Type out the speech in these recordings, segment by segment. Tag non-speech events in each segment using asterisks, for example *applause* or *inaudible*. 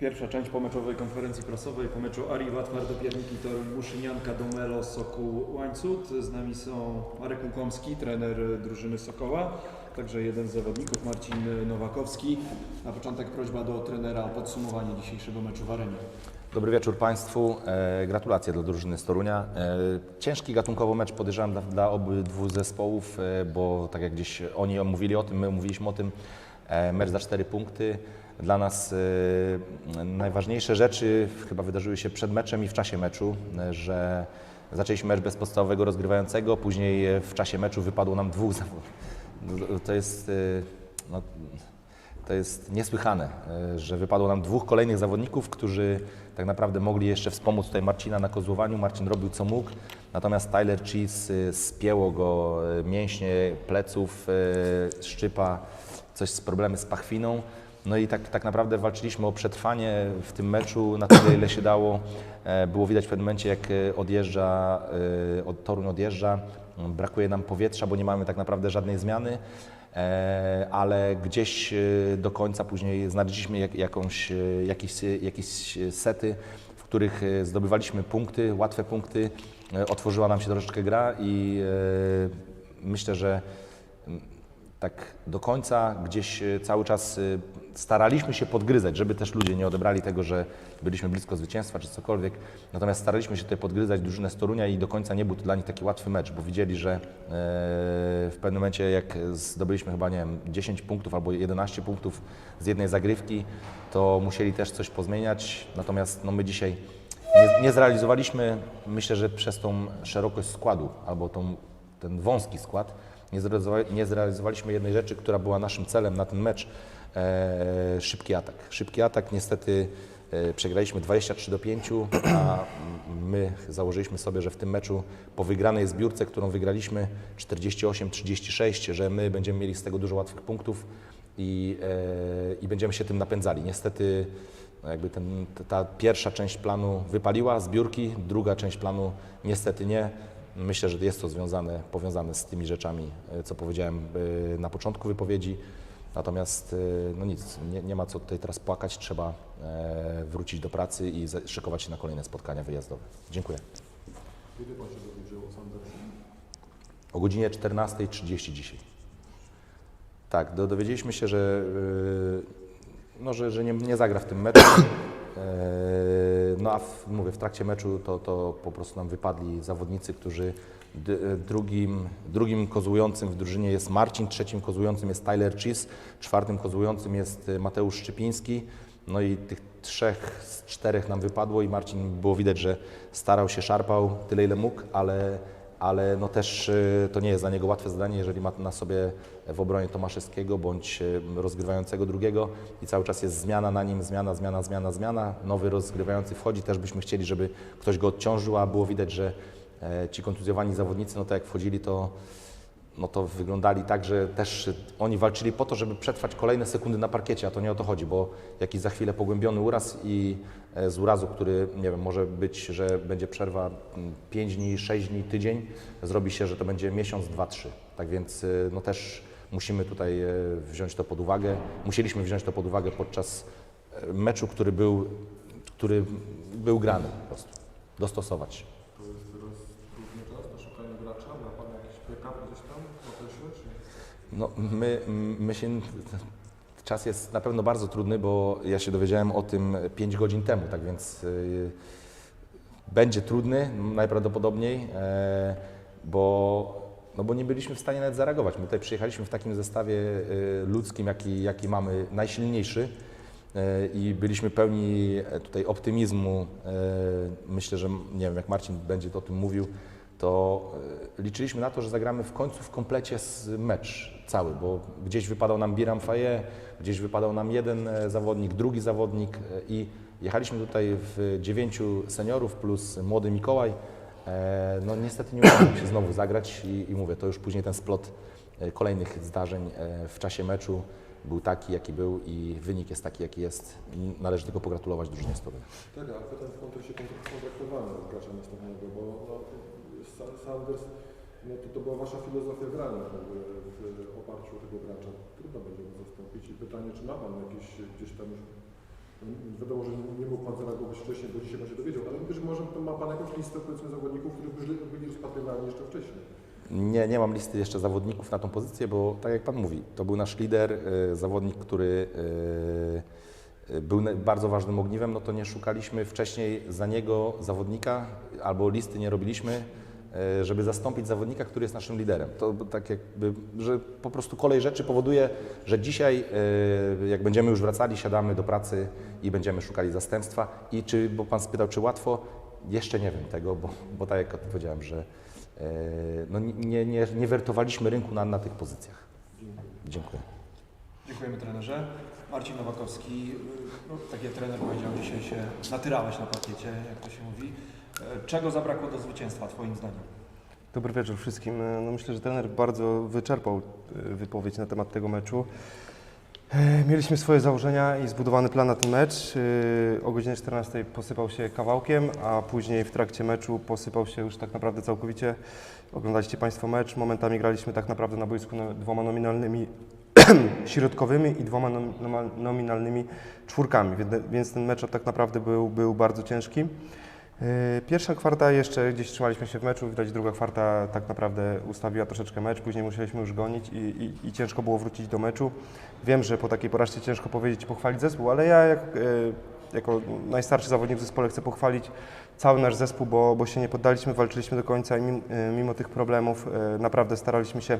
Pierwsza część pomeczowej konferencji prasowej po meczu Ari Watwar do Pierniki Toruń Muszynianka Domelo Sokół Łańcut. Z nami są Marek Łukomski, trener drużyny Sokoła, także jeden z zawodników Marcin Nowakowski. Na początek prośba do trenera o podsumowanie dzisiejszego meczu w arenie. Dobry wieczór Państwu. E, gratulacje dla drużyny z Torunia. E, ciężki gatunkowo mecz podejrzewam dla, dla obydwu zespołów, e, bo tak jak gdzieś oni mówili o tym, my mówiliśmy o tym, mecz za cztery punkty. Dla nas e, najważniejsze rzeczy chyba wydarzyły się przed meczem i w czasie meczu, że zaczęliśmy mecz bez podstawowego rozgrywającego, później w czasie meczu wypadło nam dwóch zawodników. To jest... e, No, to jest niesłychane, e, że wypadło nam dwóch kolejnych zawodników, którzy tak naprawdę mogli jeszcze wspomóc tutaj Marcina na kozłowaniu. Marcin robił co mógł, natomiast Tyler Cheese spięło go mięśnie pleców, szczypa, coś z problemy z pachwiną. No i tak, tak naprawdę walczyliśmy o przetrwanie w tym meczu na tyle, ile się dało. E, Było widać w pewnym momencie, jak e, odjeżdża, e, od Toruń odjeżdża, brakuje nam powietrza, bo nie mamy tak naprawdę żadnej zmiany. Ale gdzieś do końca później znaleźliśmy jak, jakąś, jakieś, jakieś sety, w których zdobywaliśmy punkty, łatwe punkty. Otworzyła nam się troszeczkę gra i myślę, że tak do końca gdzieś e, cały czas e, staraliśmy się podgryzać, żeby też ludzie nie odebrali tego, że byliśmy blisko zwycięstwa czy cokolwiek. Natomiast staraliśmy się tutaj podgryzać drużynę z Torunia i do końca nie był to dla nich taki łatwy mecz, bo widzieli, że e, w pewnym momencie jak zdobyliśmy chyba, nie wiem, 10 punktów albo 11 punktów z jednej zagrywki, to musieli też coś pozmieniać. Natomiast no, my dzisiaj nie, nie zrealizowaliśmy, myślę, że przez tą szerokość składu albo tą, ten wąski skład, nie, nie zrealizowaliśmy jednej rzeczy, która była naszym celem na ten mecz. E, szybki atak. Szybki atak niestety e, przegraliśmy 23 do 5, a my założyliśmy sobie, że w tym meczu po wygranej zbiórce, którą wygraliśmy 48-36, że my będziemy mieli z tego dużo łatwych punktów i, e, i będziemy się tym napędzali. Niestety no jakby ten, ta pierwsza część planu wypaliła, zbiórki, druga część planu niestety nie. Myślę, że jest to związane, powiązane z tymi rzeczami, e, co powiedziałem e, na początku wypowiedzi. Natomiast e, no nic, nie, nie ma co tutaj teraz płakać, trzeba wrócić do pracy i szykować się na kolejne spotkania wyjazdowe. Dziękuję. Kiedy Pan się dowiedział o Sandersie? O godzinie 14.30 dzisiaj. Tak, do, dowiedzieliśmy się, że, no, że, że nie, nie zagra w tym meczu. No a w, mówię, w trakcie meczu to, to po prostu nam wypadli zawodnicy, którzy d, drugim, drugim kozłującym w drużynie jest Marcin, trzecim kozłującym jest Tyler Cheese, czwartym kozłującym jest y, Mateusz Szczypiński. No i tych trzech z czterech nam wypadło i Marcin było widać, że starał się, szarpał tyle ile mógł, ale ale no też y, to nie jest dla niego łatwe zadanie, jeżeli ma na sobie w obronie Tomaszewskiego bądź y, rozgrywającego drugiego i cały czas jest zmiana na nim, zmiana, zmiana, zmiana, zmiana. Nowy rozgrywający wchodzi, też byśmy chcieli, żeby ktoś go odciążył, a było widać, że e, ci kontuzjowani zawodnicy, no to jak wchodzili, to no to wyglądali tak, że też oni walczyli po to, żeby przetrwać kolejne sekundy na parkiecie, a to nie o to chodzi, bo jakiś za chwilę pogłębiony uraz i e, z urazu, który, nie wiem, może być, że będzie przerwa 5 dni, 6 dni, tydzień, zrobi się, że to będzie miesiąc, dwa, trzy. Tak więc e, no też musimy tutaj e, wziąć to pod uwagę. Musieliśmy wziąć to pod uwagę podczas meczu, który był, który był grany po prostu. Dostosować się. To jest teraz trudny czas na szukanie gracza? Ma Pan jakiś backup gdzieś tam w okresie? Czy... No, my, my się. Czas jest na pewno bardzo trudny, bo ja się dowiedziałem o tym 5 godzin temu, tak więc y, będzie trudny najprawdopodobniej, e, bo, no bo nie byliśmy w stanie nawet zareagować. My tutaj przyjechaliśmy w takim zestawie y, ludzkim, jaki, jaki mamy, najsilniejszy e, i byliśmy pełni tutaj optymizmu. E, Myślę, że nie wiem, jak Marcin będzie o tym mówił, to e, liczyliśmy na to, że zagramy w końcu w komplecie z mecz cały, bo gdzieś wypadał nam Biram Faye, gdzieś wypadał nam jeden e, zawodnik, drugi zawodnik e, i jechaliśmy tutaj w dziewięciu seniorów plus młody Mikołaj. No niestety nie udało się znowu zagrać i, i mówię, to już później ten splot kolejnych zdarzeń w czasie meczu był taki, jaki był i wynik jest taki, jaki jest. Należy tylko pogratulować drużynie z Torunia. Tak, ale pytam w kontekście kontrak- kontraktowania gracza następnego, bo no, Sanders, no to, to była Wasza filozofia grania jakby w oparciu o tego gracza. Trudno będzie go zastąpić i pytanie, czy ma Pan jakieś gdzieś tam już Wiadomo, że nie, mógł Pan zareagować wcześniej, bo dzisiaj Pan się dowiedział, ale być może ma Pan jakąś listę powiedzmy zawodników, którzy byli, rozpatrywani jeszcze wcześniej. Nie, nie mam listy jeszcze zawodników na tą pozycję, bo tak jak Pan mówi, to był nasz lider, y, zawodnik, który y, y, był bardzo ważnym ogniwem, no to nie szukaliśmy wcześniej za niego zawodnika albo listy nie robiliśmy, żeby zastąpić zawodnika, który jest naszym liderem. To tak jakby, że po prostu kolej rzeczy powoduje, że dzisiaj y, jak będziemy już wracali, siadamy do pracy i będziemy szukali zastępstwa i czy, bo Pan spytał, czy łatwo, jeszcze nie wiem tego, bo, bo tak jak odpowiedziałem, że e, no nie, nie, nie wertowaliśmy rynku na, na tych pozycjach. Dziękuję. Dziękujemy trenerze. Marcin Nowakowski, no, tak jak trener powiedział, dzisiaj się natyrałeś na parkiecie, jak to się mówi. E, Czego zabrakło do zwycięstwa Twoim zdaniem? Dobry wieczór wszystkim. No myślę, że trener bardzo wyczerpał e, wypowiedź na temat tego meczu. E, Mieliśmy swoje założenia i zbudowany plan na ten mecz. E, O godzinie 14 posypał się kawałkiem, a później w trakcie meczu posypał się już tak naprawdę całkowicie. Oglądaliście Państwo mecz. Momentami graliśmy tak naprawdę na boisku dwoma nominalnymi *clears throat* środkowymi i dwoma nominalnymi czwórkami, więc ten mecz tak naprawdę był, był bardzo ciężki. Yy, Pierwsza kwarta jeszcze gdzieś trzymaliśmy się w meczu, widać druga kwarta tak naprawdę ustawiła troszeczkę mecz, później musieliśmy już gonić i, i, i ciężko było wrócić do meczu. Wiem, że po takiej porażce ciężko powiedzieć i pochwalić zespół, ale ja jak, yy, jako najstarszy zawodnik w zespole chcę pochwalić cały nasz zespół, bo, bo się nie poddaliśmy, walczyliśmy do końca i yy, mimo tych problemów naprawdę staraliśmy się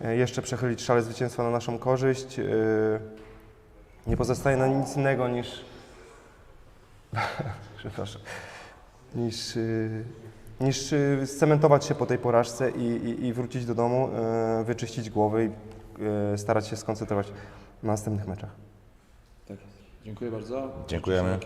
jeszcze przechylić szale zwycięstwa na naszą korzyść. Nie pozostaje nam nic innego niż... *laughs* Przepraszam niż, y, niż y, scementować się po tej porażce i, i, i wrócić do domu, y, wyczyścić głowy i starać się skoncentrować na następnych meczach. Tak. Dziękuję bardzo. Dziękujemy.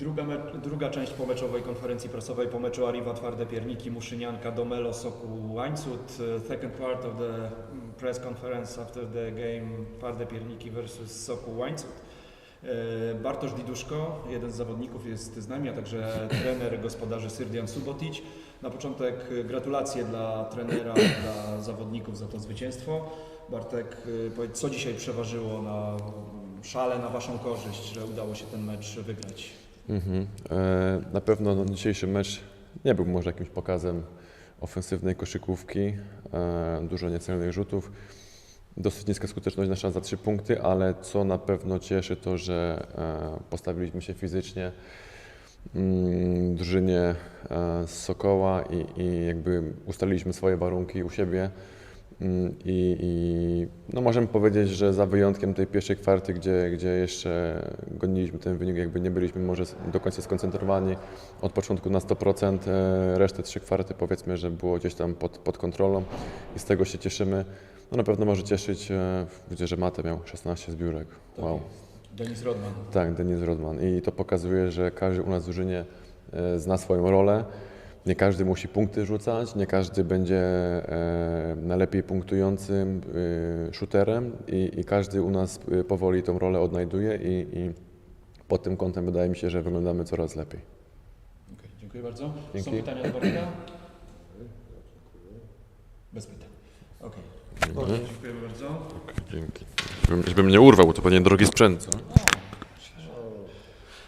Druga, druga część pomeczowej konferencji prasowej po meczu Arriva Twarde Pierniki, Muszynianka, Domelo, Soku, Łańcut. Second part of the mm, press conference after the game Twarde Pierniki versus Soku Łańcut. E, Bartosz Diduszko, jeden z zawodników jest z nami, a także trener gospodarzy Syrdian Subotic. Na początek gratulacje dla trenera, dla zawodników za to zwycięstwo. Bartek, e, powiedz, co dzisiaj przeważyło na szale, na Waszą korzyść, że udało się ten mecz wygrać? Mhm. E, Na pewno no, dzisiejszy mecz nie był może jakimś pokazem ofensywnej koszykówki, e, dużo niecelnych rzutów, dosyć niska skuteczność nasza za trzy punkty, ale co na pewno cieszy to, że e, postawiliśmy się fizycznie mm, drużynie z Sokoła i, i jakby ustaliliśmy swoje warunki u siebie. I, I no możemy powiedzieć, że za wyjątkiem tej pierwszej kwarty, gdzie, gdzie jeszcze goniliśmy ten wynik, jakby nie byliśmy może do końca skoncentrowani od początku na 100%, e, resztę trzy kwarty powiedzmy, że było gdzieś tam pod, pod kontrolą i z tego się cieszymy. No na pewno może cieszyć, e, widzę, że Mate miał 16 zbiórek. Wow. Denis Rodman. Tak, Denis Rodman. I to pokazuje, że każdy u nas w drużynie e, zna swoją rolę. Nie każdy musi punkty rzucać, nie każdy będzie e, najlepiej punktującym e, shooterem i, i każdy u nas e, powoli tą rolę odnajduje i, i pod tym kątem wydaje mi się, że wyglądamy coraz lepiej. Okej, dziękuję bardzo. Są Dzięki. pytania do Bartka? Bez pytań. Okej, dziękujemy bardzo. Dzięki. Żebym, żebym nie urwał, bo to pewnie drogi sprzęt. Co?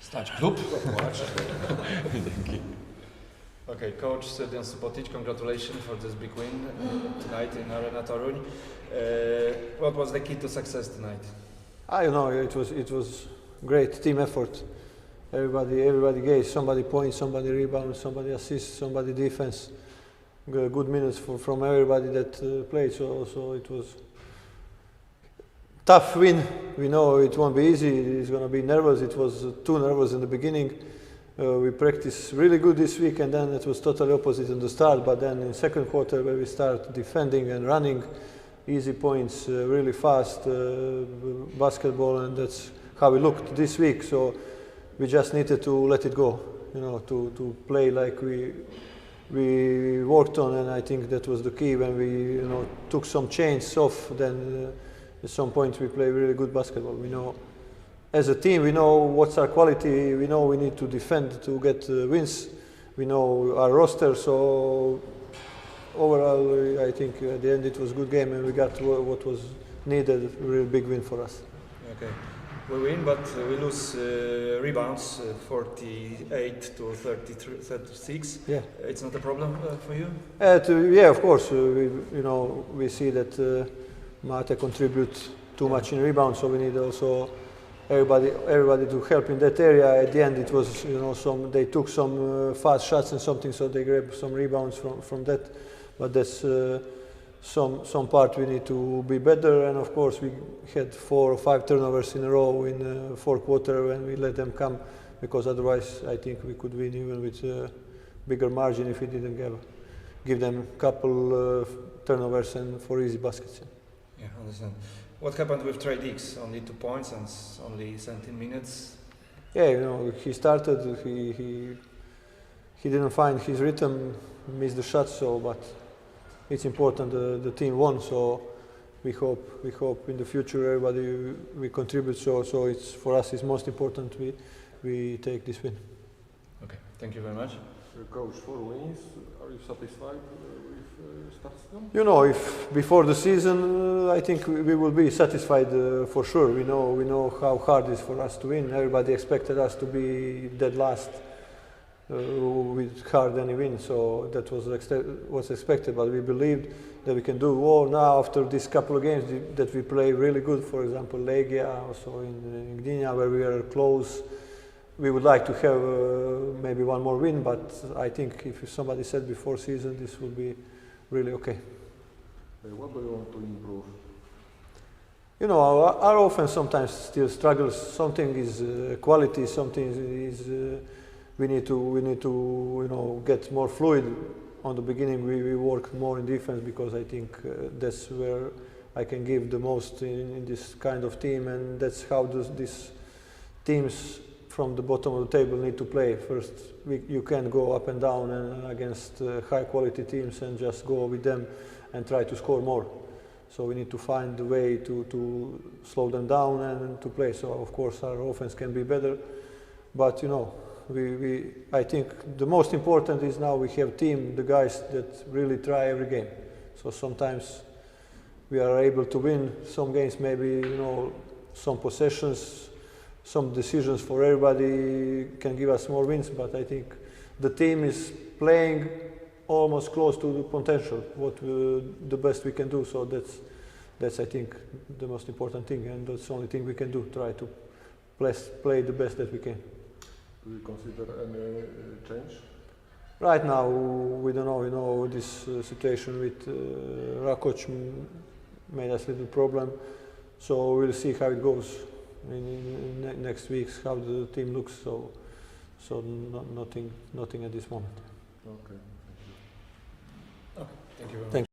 Stać klub. *laughs* Okay, coach Serdian Subotic, congratulations for this big win uh, tonight in Arena Toruń. Uh, what was the key to success tonight? I don't know. It was it was great team effort. Everybody everybody gave somebody points, somebody rebounds, somebody assists, somebody defense. Good minutes for, from everybody that uh, played. So so it was tough win. We know it won't be easy. It's going to be nervous. It was too nervous in the beginning. Uh, we practiced really good this week, and then it was totally opposite in the start. But then in second quarter, where we start defending and running, easy points, uh, really fast uh, basketball, and that's how we looked this week. So we just needed to let it go, you know, to, to play like we we worked on, and I think that was the key. When we, you know, took some chains off, then uh, at some point we play really good basketball. We know, as a team, we know what's our quality. We know we need to defend to get uh, wins. We know our roster, so overall, I think at the end it was a good game, and we got what was needed. A real big win for us. Okay, we win, but uh, we lose uh, rebounds, uh, 48 to 36. Yeah. It's not a problem uh, for you? Uh, to, yeah, of course. Uh, we, you know, we see that uh, Mate contributes too much in rebounds, so we need also everybody, everybody to help in that area. At the end, it was, you know, some they took some uh, fast shots and something, so they grabbed some rebounds from, from that. But that's uh, some some part we need to be better. And of course, we had four or five turnovers in a row in the fourth quarter when we let them come, because otherwise, I think we could win even with uh, bigger margin if we didn't give give them a couple uh, turnovers and four easy baskets. Yeah, understand. What happened with Trey Dix? Only two points and only 17 minutes. Yeah, you know, he started. He he he didn't find his rhythm, missed the shot. So, but it's important. The, the team won. So we hope we hope in the future everybody we contribute. So so it's for us. It's most important. We we take this win. Okay, thank you very much. Uh, Coach, four wins. Are you satisfied uh, with uh, start season? You know, if before the season, uh, I think we, will be satisfied uh, for sure. We know we know how hard it is for us to win. Everybody expected us to be dead last uh, with hard any win, so that was was expected. But we believed that we can do more now after these couple of games that we play really good. For example, Legia, also in, in Gdynia, where we are close. We would like to have uh, maybe one more win, but I think if somebody said before season, this will be really okay. Uh, what do you want to improve? You know, our, our offense sometimes still struggles. Something is uh, quality, something is uh, we need to we need to you know get more fluid. On the beginning, we, we work more in defense because I think uh, that's where I can give the most in, in this kind of team, and that's how this, these teams from the bottom of the table need to play. First, we, you can go up and down and against uh, high quality teams and just go with them and try to score more. So we need to find a way to, to slow them down and to play. So of course our offense can be better, but you know, we, we I think the most important is now we have team, the guys that really try every game. So sometimes we are able to win some games, maybe you know, some possessions, some decisions for everybody can give us more wins. But I think the team is playing almost close to the potential, what uh, the best we can do. So that's that's I think the most important thing, and that's the only thing we can do. Try to play, play the best that we can. Do you consider any uh, change? Right now, we don't know. You know, this uh, situation with uh, Rakoc made us a little problem. So we'll see how it goes in, in, in ne- next weeks, how the team looks. So, so no, nothing, nothing at this moment. Okay. Thank you very much. Thank